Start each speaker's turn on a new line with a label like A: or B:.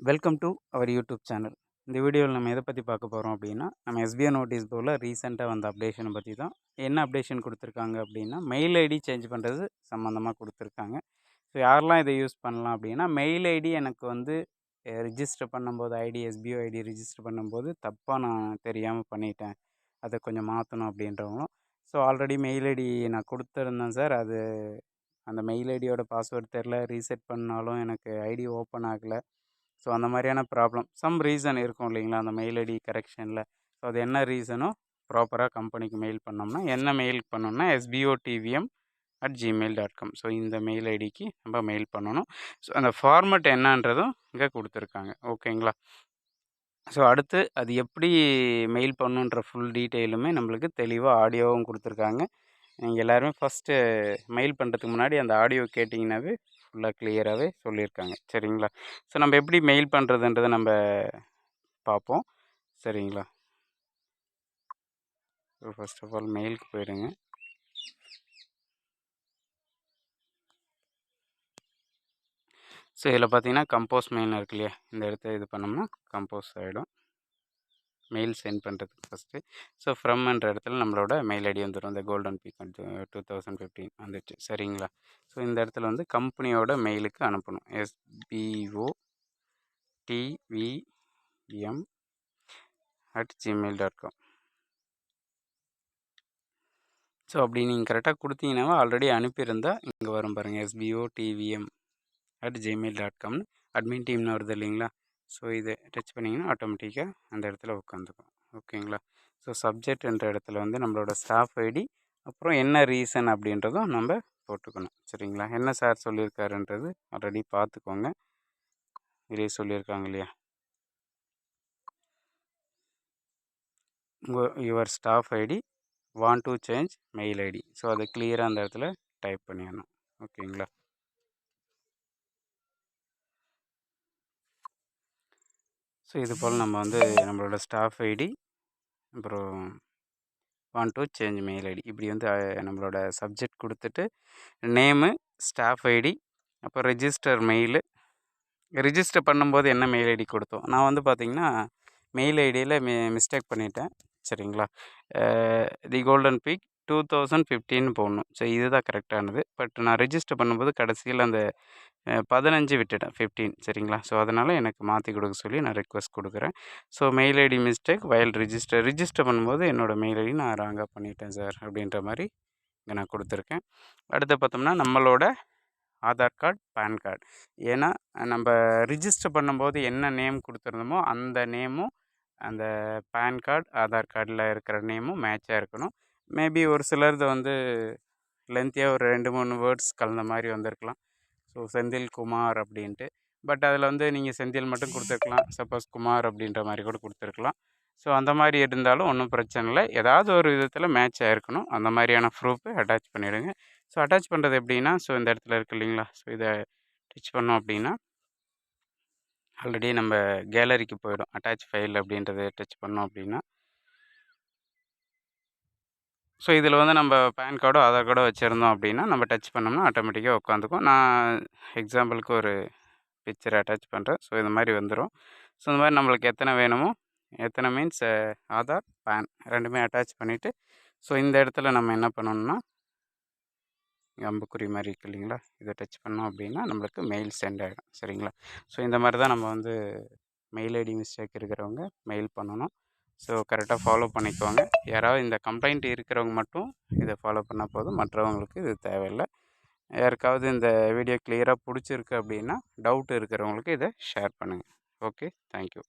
A: Welcome to our YouTube channel இந்த வீடியோவில் நம்ம எதை பற்றி பார்க்க போகிறோம் அப்படின்னா நம்ம எஸ்பிஐ நோட்டீஸ் போல் ரீசெண்டாக வந்த அப்டேஷனை பற்றி தான். என்ன அப்டேஷன் கொடுத்துருக்காங்க அப்படின்னா மெயில் ஐடி சேஞ்ச் பண்ணுறது சம்மந்தமாக கொடுத்துருக்காங்க. ஸோ யாரெல்லாம் இதை யூஸ் பண்ணலாம் அப்படின்னா மெயில் ஐடி எனக்கு வந்து ரிஜிஸ்டர் பண்ணும்போது ஐடி எஸ்பிஓ ஐடி ரிஜிஸ்டர் பண்ணும்போது தப்பாக நான் தெரியாமல் பண்ணிட்டேன். அதை கொஞ்சம் மாற்றணும் அப்படின்றவங்களும். ஸோ ஆல்ரெடி மெயில் ஐடி நான் கொடுத்துருந்தேன் சார். அது அந்த மெயில் ஐடியோட பாஸ்வேர்டு தெரில ரீசெட் பண்ணாலும் எனக்கு ஐடி ஓப்பன் ஆகலை. ஸோ அந்த மாதிரியான ப்ராப்ளம் சம் ரீசன் இருக்கும் இல்லைங்களா? அந்த மெயில் ஐடி கரெக்ஷனில் ஸோ அது என்ன ரீசனோ ப்ராப்பராக கம்பெனிக்கு மெயில் பண்ணோம்னா என்ன மெயில் பண்ணோம்னா SPO TVM at Gmail dot com so இந்த மெயில் ஐடிக்கு நம்ம மெயில் பண்ணணும். ஸோ அந்த ஃபார்மெட் என்னன்றதும் இங்கே கொடுத்துருக்காங்க. ஓகேங்களா ஸோ அடுத்து அது எப்படி மெயில் பண்ணுன்ற ஃபுல் டீட்டெயிலுமே நம்மளுக்கு தெளிவாக ஆடியோவும் கொடுத்துருக்காங்க. நீங்கள் எல்லாருமே ஃபஸ்ட்டு மெயில் பண்ணுறதுக்கு முன்னாடி அந்த ஆடியோ கேட்டிங்கனாவே ஃபுல்லாக கிளியராகவே சொல்லியிருக்காங்க. சரிங்களா? ஸோ நம்ம எப்படி மெயில் பண்ணுறதுன்றதை நம்ம பார்ப்போம். சரிங்களா? ஸோ ஃபஸ்ட் ஆஃப் ஆல் மெயிலுக்கு போயிடுங்க ஸோ இதில் பார்த்தீங்கன்னா கம்போஸ் மெயின் இருக்கு இல்லையா? இந்த இடத்த இது பண்ணோம்னா கம்போஸ் ஆகிடும் மெயில் சென்ட் பண்ணுறதுக்கு ஃபஸ்ட்டு ஸோ ஃப்ரம்ன்ற இடத்துல நம்மளோட மெயில் ஐடி வந்துடும் இந்த golden peak two thousand fifteen வந்துச்சு. சரிங்களா? ஸோ இந்த இடத்துல வந்து கம்பெனியோட மெயிலுக்கு அனுப்பணும். SPO TVM at Gmail dot com so அப்படி நீங்கள் கரெக்டாக கொடுத்தீங்கன்னா ஆல்ரெடி அனுப்பியிருந்தால் இங்கே வரும் பாருங்கள் SPO TVM at Gmail dot காம்னு admin டீம்னு வருது இல்லைங்களா? ஸோ இதை டச் பண்ணிங்கன்னா ஆட்டோமேட்டிக்காக அந்த இடத்துல உட்காந்துக்கும். ஓகேங்களா? ஸோ சப்ஜெக்ட் என்ற இடத்துல வந்து நம்மளோட ஸ்டாஃப் ஐடி அப்புறம் என்ன ரீசன் அப்படின்றதும் நம்ம போட்டுக்கணும். சரிங்களா? என்ன சார் சொல்லியிருக்காருன்றது ஆல்ரெடி பார்த்துக்கோங்க. இதே சொல்லியிருக்காங்க இல்லையா? உங்கள் your staff ID want to change mail ID so அதை கிளியராக அந்த இடத்துல டைப் பண்ணிடணும். ஓகேங்களா? ஸோ இது போல் நம்ம வந்து நம்மளோட ஸ்டாஃப் ஐடி அப்புறம் one two change mail ID. இப்படி வந்து நம்மளோட சப்ஜெக்ட் கொடுத்துட்டு நேமு ஸ்டாஃப் ஐடி அப்போ ரிஜிஸ்டர் மெயிலு ரிஜிஸ்டர் பண்ணும்போது என்ன மெயில் ஐடி கொடுத்தோம்? நான் வந்து பார்த்திங்கன்னா மெயில் ஐடியில் மி மிஸ்டேக் பண்ணிட்டேன். சரிங்களா? The golden peak two thousand ஃபிஃப்டின்னு போடணும். ஸோ இதுதான் கரெக்டானது பட் நான் ரிஜிஸ்டர் பண்ணும்போது கடைசியில் அந்த பதினஞ்சு விட்டுட்டேன் ஃபிஃப்டீன் சரிங்களா? ஸோ அதனால் எனக்கு மாற்றி கொடுக்க சொல்லி நான் ரெக்வஸ்ட் கொடுக்குறேன். So mail ID mistake while register register பண்ணும்போது என்னோடய மெயில் ஐடி நான் ராங்காக பண்ணிட்டேன் சார் அப்படின்ற மாதிரி இங்கே நான் கொடுத்துருக்கேன். அடுத்து பார்த்தோம்னா நம்மளோட ஆதார் கார்டு பேன் கார்டு ஏன்னா நம்ம ரிஜிஸ்டர் பண்ணும்போது என்ன நேம் கொடுத்துருந்தோமோ அந்த நேமும் அந்த பேன் கார்டு ஆதார் கார்டில் இருக்கிற நேமும் மேட்சாக இருக்கணும். மேபி ஒரு சிலரது வந்து லென்த்தியாக ஒரு ரெண்டு மூணு வேர்ட்ஸ் கலந்த மாதிரி வந்திருக்கலாம். ஸோ செந்தில் குமார் அப்படின்ட்டு. பட் அதில் வந்து நீங்கள் செந்தில் மட்டும் கொடுத்துருக்கலாம். சப்போஸ் குமார் அப்படின்ற மாதிரி கூட கொடுத்துருக்கலாம். ஸோ அந்த மாதிரி இருந்தாலும் ஒன்றும் பிரச்சனை இல்லை. ஏதாவது ஒரு விதத்தில் மேட்ச் ஆகிருக்கணும் அந்த மாதிரியான ப்ரூஃபு அட்டாச் பண்ணிவிடுங்க ஸோ அட்டாச் பண்ணுறது எப்படின்னா ஸோ இந்த இடத்துல இருக்குது இல்லைங்களா? ஸோ இதை டச் பண்ணோம் அப்படின்னா ஆல்ரெடி நம்ம கேலரிக்கு போயிடும். அட்டாச் ஃபைல் அப்படின்றத டச் பண்ணோம் அப்படின்னா ஸோ இதில் வந்து நம்ம பேன் கார்டோ ஆதார் கார்டோ வச்சுருந்தோம் அப்படின்னா நம்ம டச் பண்ணோம்னா ஆட்டோமேட்டிக்காக உட்காந்துக்கும். நான் எக்ஸாம்பிளுக்கு ஒரு பிக்சரை அட்டாச் பண்ணுறேன் ஸோ இந்த மாதிரி வந்துடும் ஸோ இந்த மாதிரி நம்மளுக்கு எத்தனை வேணுமோ எத்தனை மீன்ஸ் ஆதார் பேன் ரெண்டுமே அட்டாச் பண்ணிவிட்டு ஸோ இந்த இடத்துல நம்ம என்ன பண்ணணும்னா அம்புக்குறி மாதிரி இருக்கு இல்லைங்களா? இதை டச் பண்ணோம் அப்படின்னா நம்மளுக்கு மெயில் சென்ட் ஆகிடும் சரிங்களா? ஸோ இந்த மாதிரி தான் நம்ம வந்து மெயில் ஐடி மிஸ்டேக் இருக்கிறவங்க மெயில் பண்ணணும். ஸோ கரெக்டாக ஃபாலோ பண்ணிக்கோங்க. யாராவது இந்த கம்ப்ளைண்ட் இருக்கிறவங்க மட்டும் இதை ஃபாலோ பண்ணால் போதும். மற்றவங்களுக்கு இது தேவையில்லை. யாருக்காவது இந்த வீடியோ கிளியராக பிடிச்சிருக்கு அப்படின்னா டவுட் இருக்கிறவங்களுக்கு இதை ஷேர் பண்ணுங்கள் ஓகே தேங்க்யூ